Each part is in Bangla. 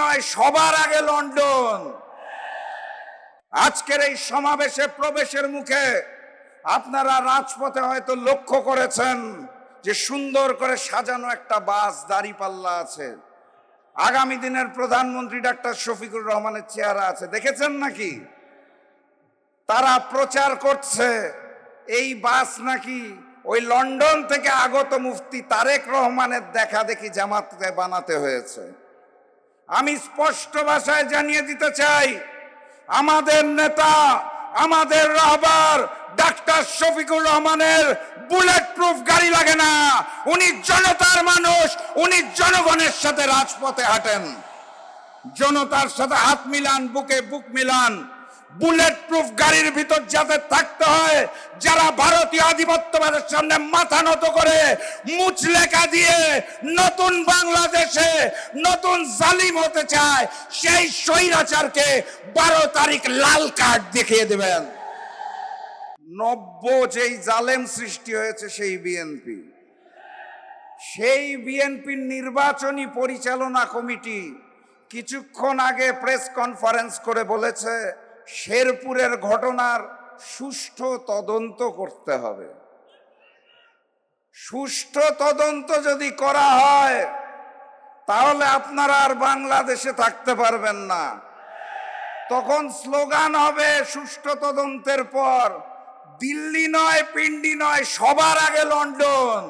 নয়, সবার আগে লন্ডন। আজকের এই সমাবেশে প্রবেশের মুখে আপনারা রাজপথে হয়তো লক্ষ্য করেছেন যে সুন্দর করে সাজানো একটা বাস দাঁড়িপাল্লা আছে। আগামী দিনের প্রধানমন্ত্রী ডাক্তার শফিকুর রহমানের চেহারা আছে। দেখেছেন নাকি? তারা প্রচার করছে, এই বাস নাকি ওই লন্ডন থেকে আগত মুফতি তারেক রহমানের দেখা দেখি জামাতে বানাতে হয়েছে। আমি স্পষ্ট ভাষায় জানিয়ে দিতে চাই, আমাদের নেতা, আমাদের রাহবার ডাক্তার শফিকুর রহমানের বুলেট প্রুফ গাড়ি লাগে না। উনি জনতার মানুষ, উনি জনগণের সাথে রাজপথে হাঁটেন। জনতার সাথে হাত মিলান, বুকে বুক মিলান। বুলেট প্রুফ গাড়ির ভিতর যাতে থাকতে হয়, যারা ভারতীয় আধিপত্যবাদের সামনে মাথা নত করে, মুচলেখা দিয়ে নতুন বাংলাদেশে নতুন জালিম হতে চায়, সেই স্বৈরাচারকে বারো তারিখ লাল কার্ড দেখিয়ে দেবেন। নব্য যেই জালেম সৃষ্টি হয়েছে সেই বিএনপি সেই বিএনপির নির্বাচনী পরিচালনা কমিটি কিছুক্ষণ আগে প্রেস কনফারেন্স করে বলেছে শেরপুরের ঘটনার সুষ্ঠু তদন্ত করতে হবে। সুষ্ঠু তদন্ত যদি করা হয়, তাহলে আপনারা আর বাংলাদেশে থাকতে পারবেন না। তখন স্লোগান হবে, সুষ্ঠু তদন্তের পর দিল্লি নয়, পিন্ডি নয়, সবার আগে লন্ডন।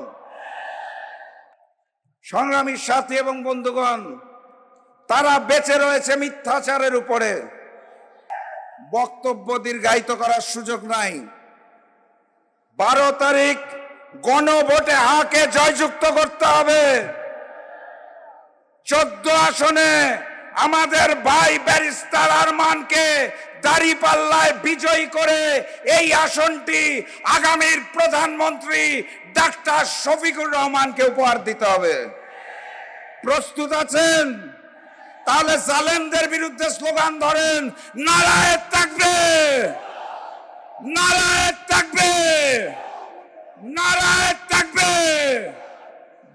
সংগ্রামী সাথী এবং বন্ধুগণ, তারা বেঁচে রয়েছে মিথ্যাচারের উপরে। বক্তব্য দীর্ঘায়িত করার সুযোগ নাই। বারো তারিখ গণভোটে হাকে জয়যুক্ত করতে হবে? চোদ্দ আসনে আমাদের ভাই ব্যারিস্টার আরমানকে দাড়ি পাল্লায় বিজয়ী করে এই আসনটি আগামীর প্রধানমন্ত্রী ডাক্তার শফিকুর রহমানকে উপহার দিতে হবে। প্রস্তুত আছেন? তাহলে জালেমদের বিরুদ্ধে স্লোগান ধরেন, নারায়ণ থাকবে। নারায়ণ থাকবে। নারায়ণ থাকবে।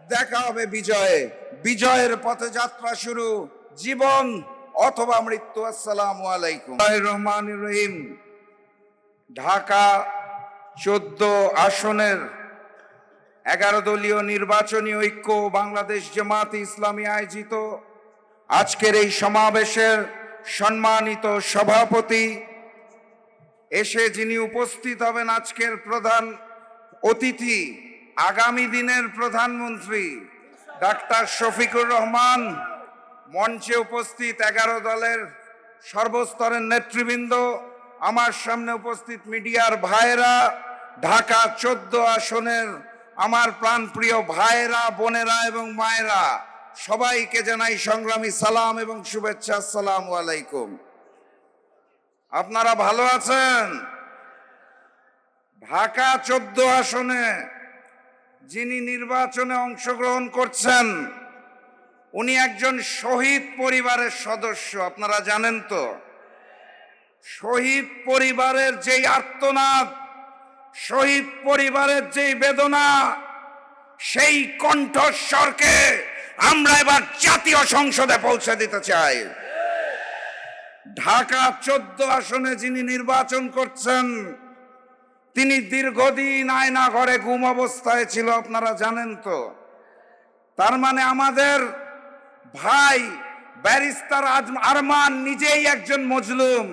দেখা হবে বিজয়ে। বিজয়ের পথে যাত্রা শুরু। জীবন অথবা মৃত্যু। আসসালামু আলাইকুম। রহমান রহিম। ঢাকা চোদ্দ আসনের এগারো দলীয় নির্বাচনী ঐক্য বাংলাদেশ জামাত ইসলামী আয়োজিত। আজকের এই সমাবেশের সম্মানিত সভাপতি এসে যিনি উপস্থিত হবেন আজকের প্রধান অতিথি, আগামী দিনের প্রধানমন্ত্রী, ডাক্তার শফিকুর রহমান, মঞ্চে উপস্থিত এগারো দলের সর্বস্তরের নেতৃবৃন্দ, আমার সামনে উপস্থিত মিডিয়ার ভাইয়েরা, ঢাকা চোদ্দ আসনের আমার প্রাণপ্রিয় ভাইয়েরা, বোনেরা এবং মায়েরা সবাইকে জানাই সংগ্রামী সালাম এবং শুভেচ্ছা, আসসালামু আলাইকুম। আপনারা ভালো আছেন? ঢাকা চোদ্দ আসনে যিনি নির্বাচনে অংশগ্রহণ করছেন, উনি একজন শহীদ পরিবারের সদস্য, আপনারা জানেন তো। শহীদ পরিবারের যেই আর্তনাদ, শহীদ পরিবারের যেই বেদনা, সেই কণ্ঠস্বরকে আমরা এবার জাতীয় সংসদে পৌঁছে দিতে চাই। ঢাকা চোদ্দ আসনে যিনি নির্বাচন করছেন, তিনি দীর্ঘদিন আয়না ঘরে ঘুম অবস্থায় ছিল, আপনারা জানেন তো। তার মানে আমাদের ভাই ব্যারিস্টার আরমান নিজেই একজন মজলুম।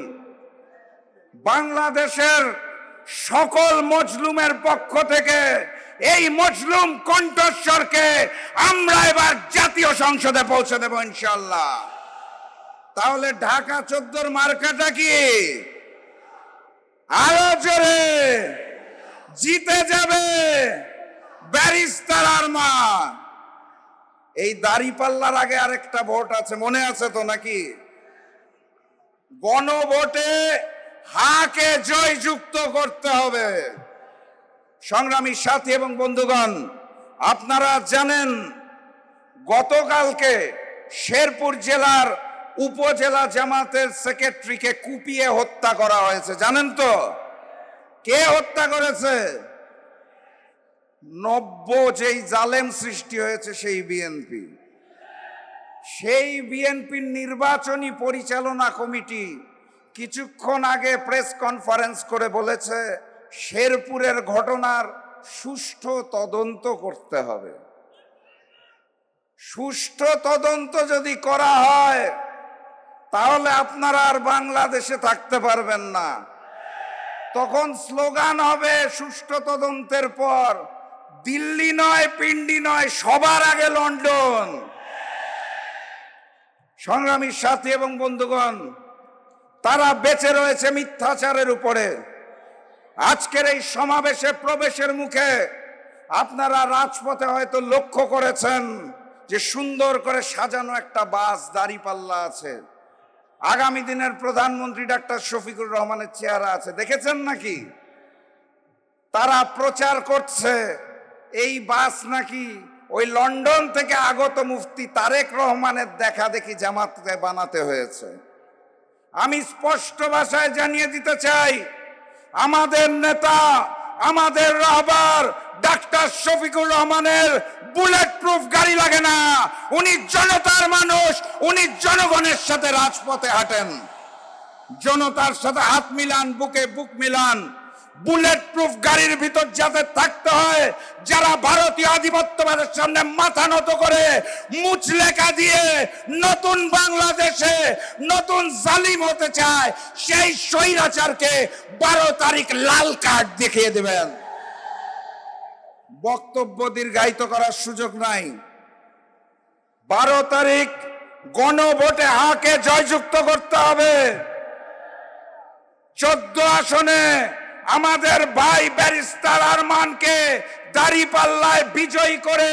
বাংলাদেশের সকল মজলুমের পক্ষ থেকে এই মজলুম কণ্ঠস্বরকে আমরা এবার জাতীয় সংসদে পৌঁছে দেব ইনশাল্লাহ তাহলে ঢাকা চোদ্দোর মার্কাটা কি? আরও জোরে। জিতে যাবে ব্যারিস্টার আরমান। এই দাড়ি পাল্লার আগে আরেকটা ভোট আছে, মনে আছে তো নাকি? গণভোটে হাকে জয়যুক্ত করতে হবে। সংগ্রামী সাথী এবং বন্ধুগণ, আপনারা জানেন গতকালকে শেরপুর জেলার উপজেলা জামাতের সেক্রেটারিকে কুপিয়ে হত্যা করা হয়েছে। জানেন তো? কে হত্যা করেছে? নব্য যেই জালেম সৃষ্টি হয়েছে সেই বিএনপি। সেই বিএনপির নির্বাচনী পরিচালনা কমিটি কিছুক্ষণ আগে প্রেস কনফারেন্স করে বলেছে শেরপুরের ঘটনার সুষ্ঠু তদন্ত করতে হবে। সুষ্ঠু তদন্ত যদি করা হয়, তাহলে আপনারা আর বাংলাদেশে থাকতে পারবেন না। তখন স্লোগান হবে, সুষ্ঠু তদন্তের পর দিল্লি নয়, পিন্ডি নয়, সবার আগে লন্ডন। সংগ্রামী সাথী এবং বন্ধুগণ, তারা বেঁচে রয়েছে মিথ্যাচারের উপরে। আজকের এই সমাবেশে প্রবেশের মুখে আপনারা রাজপথে হয়তো লক্ষ্য করেছেন যে সুন্দর করে সাজানো একটা বাস দাড়িপাল্লা আছে। আগামী দিনের প্রধানমন্ত্রী ডাক্তার শফিকুর রহমানের চেহারা আছে। দেখেছেন নাকি? তারা প্রচার করছে, এই বাস নাকি ওই লন্ডন থেকে আগত মুফতি তারেক রহমানের দেখা দেখি জামাতে বানাতে হয়েছে। আমি স্পষ্ট ভাষায় জানিয়ে দিতে চাই আমাদের নেতা, আমাদের রাহবার ডাক্তার শফিকুর রহমানের বুলেট প্রুফ গাড়ি লাগে না। উনি জনতার মানুষ, উনি জনগণের সাথে রাজপথে হাঁটেন। জনতার সাথে হাত মিলান, বুকে বুক মিলান। বুলেট প্রুফ গাড়ির ভিতর যাতে থাকতে হয়, যারা ভারতীয় আধিপত্যবাদের সামনে মাথা নত করে, মুচলেখা দিয়ে নতুন বাংলাদেশে নতুন জালিম হতে চায়, সেই স্বৈরাচারকে বারো তারিখ লাল কার্ড দেখিয়ে দেবেন। বক্তব্য দীর্ঘায়িত করার সুযোগ নাই। বারো তারিখ গণভোটে হাকে জয়যুক্ত করতে হবে? চোদ্দ আসনে আমাদের ভাই ব্যারিস্টার আরমানকে দাড়ি পাল্লায় বিজয়ী করে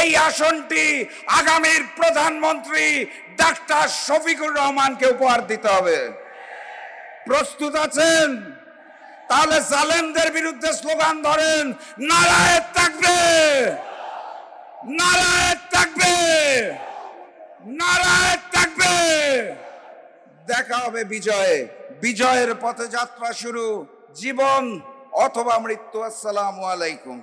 এই আসনটি আগামীর প্রধানমন্ত্রী ডাক্তার শফিকুর রহমানকে উপহার দিতে হবে। প্রস্তুত আছেন? তাহলে জালেমদের বিরুদ্ধে স্লোগান ধরেন, নারায় থাকবে নারায় থাকবে নারায় থাকবে দেখা হবে বিজয়ে। বিজয়ের পথে যাত্রা শুরু। জীবন অথবা মৃত্যু আসসালামু আলাইকুম।